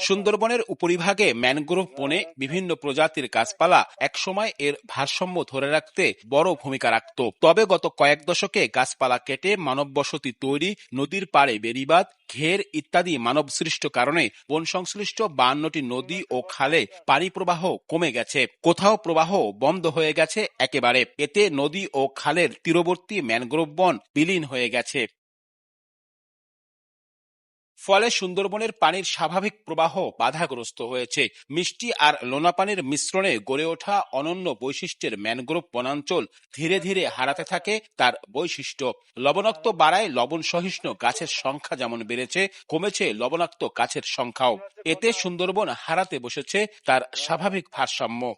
সুন্দরবনের উপরিভাগে ম্যানগ্রোভ বনে বিভিন্ন প্রজাতির গাছপালা একসময় এর ভারসাম্য ধরে রাখতে বড় ভূমিকা রাখত। তবে গত কয়েক দশকে গাছপালা কেটে মানব বসতি তৈরি, নদীর পাড়ে বেড়িবাঁধ, ঘের ইত্যাদি মানবসৃষ্ট কারণে বন সংশ্লিষ্ট বান্নটি নদী ও খালে পানি প্রবাহ কমে গেছে। কোথাও প্রবাহ বন্ধ হয়ে গেছে একেবারে। এতে নদী ও খালের তীরবর্তী ম্যানগ্রোভ বন বিলীন হয়ে গেছে। ফলে সুন্দরবনের পানির স্বাভাবিক প্রবাহ বাধাগ্রস্ত হয়েছে। মিষ্টি আর লোনা পানির মিশ্রণে গড়ে ওঠা অনন্য বৈশিষ্ট্যের ম্যানগ্রোভ বনাঞ্চল ধীরে ধীরে হারাতে থাকে তার বৈশিষ্ট্য। লবণাক্ত বাড়ায় লবণ সহিষ্ণু গাছের সংখ্যা যেমন বেড়েছে, কমেছে লবণাক্ত গাছের সংখ্যাও। এতে সুন্দরবন হারাতে বসেছে তার স্বাভাবিক ভারসাম্য।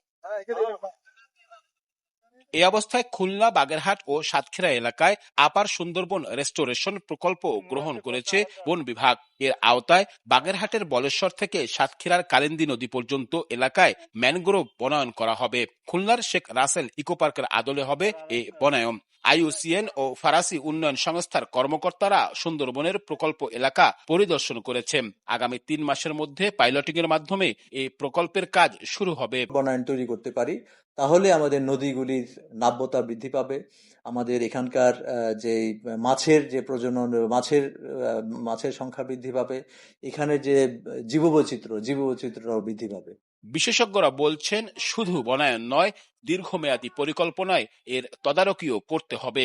এ অবস্থায় খুলনা বাগেরহাট ও সাতক্ষীরা এলাকায় আপার সুন্দরবন রেস্টোরেশন প্রকল্প গ্রহণ করেছে বন বিভাগ। এর আওতায় বাগেরহাটের বলেশ্বর থেকে সাতক্ষীরার কালিন্দী নদী পর্যন্ত এলাকায় ম্যানগ্রোভ বনায়ন করা হবে। খুলনার শেখ রাসেল ইকো পার্কের আদলে হবে এই বনায়ন। আইইউসিএন ও ফরাসি উন্নয়ন সংস্থার কর্মকর্তারা সুন্দরবনের প্রকল্প এলাকা পরিদর্শন করেছেন। আগামী তিন মাসের মধ্যে পাইলটিং এর মাধ্যমে এই প্রকল্পের কাজ শুরু হবে। বনায়ন তৈরি করতে পারি, তাহলে আমাদের নদীগুলির নাব্যতা বৃদ্ধি পাবে। আমাদের এখানকার যে মাছের যে প্রজনন, মাছের মাছের সংখ্যা বৃদ্ধি পাবে। এখানে যে জীববৈচিত্র্য, জীববৈচিত্র্যটাও বৃদ্ধি পাবে। বিশেষজ্ঞরা বলছেন শুধু বনায়ন নয় দীর্ঘমেয়াদী পরিকল্পনায় এর তদারকিও করতে হবে।